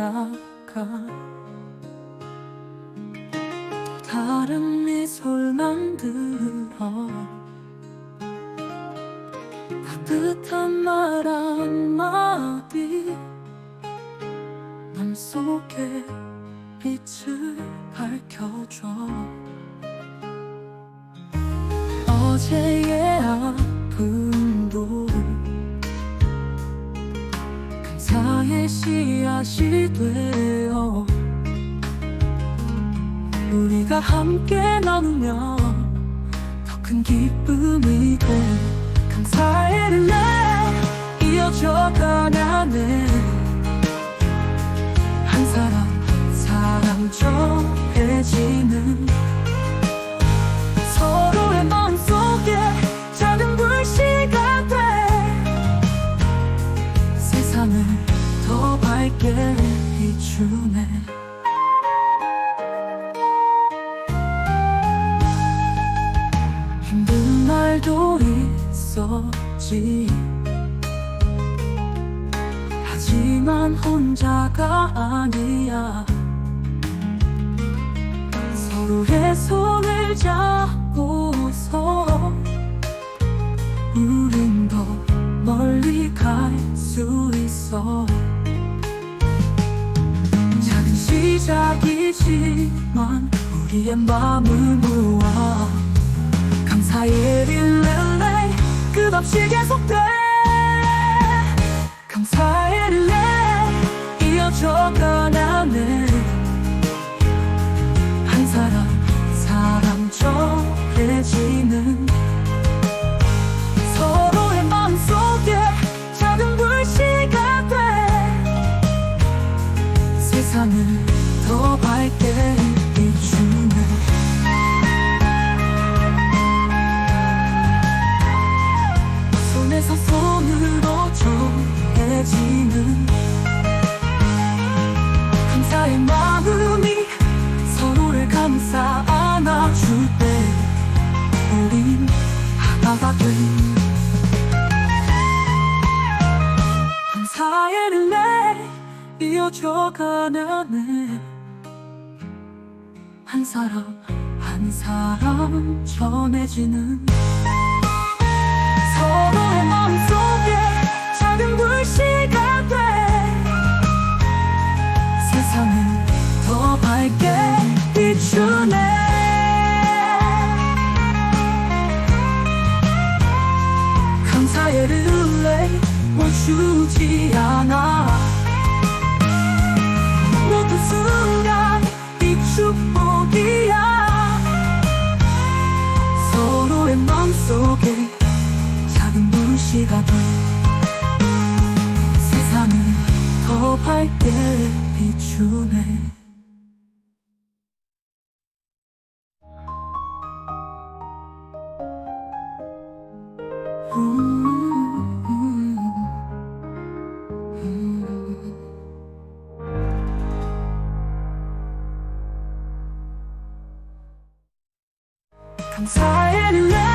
다가. 다른 미소를 만들어. 따뜻한 말 한마디. 맘속에 빛을 밝혀줘. 어제 함께 나누면 더큰 기쁨이 돼 있었지. 하지만 혼자가 아니야. 서로의 손을 잡고서 우린 더 멀리 갈 수 있어. 작은 시작이지만 우리의 마음을 모아 감사의 릴레이 끝없이 계속돼. 감사의 릴레이 이어져 가나네 한 사람 사람 정해지는 서로의 마음속에 작은 불씨가 돼. 세상을 더 밝게 비추 하나가 돼 감사의 릴레이 이어져 가나네 한 사람 한 사람 전해지는 감사의 릴레이 멈추지 않아. 모든 순간 이 축복이야. 서로의 마음속에 작은 불씨가 돼 세상을 더 밝게 비추네. 음, 릴레이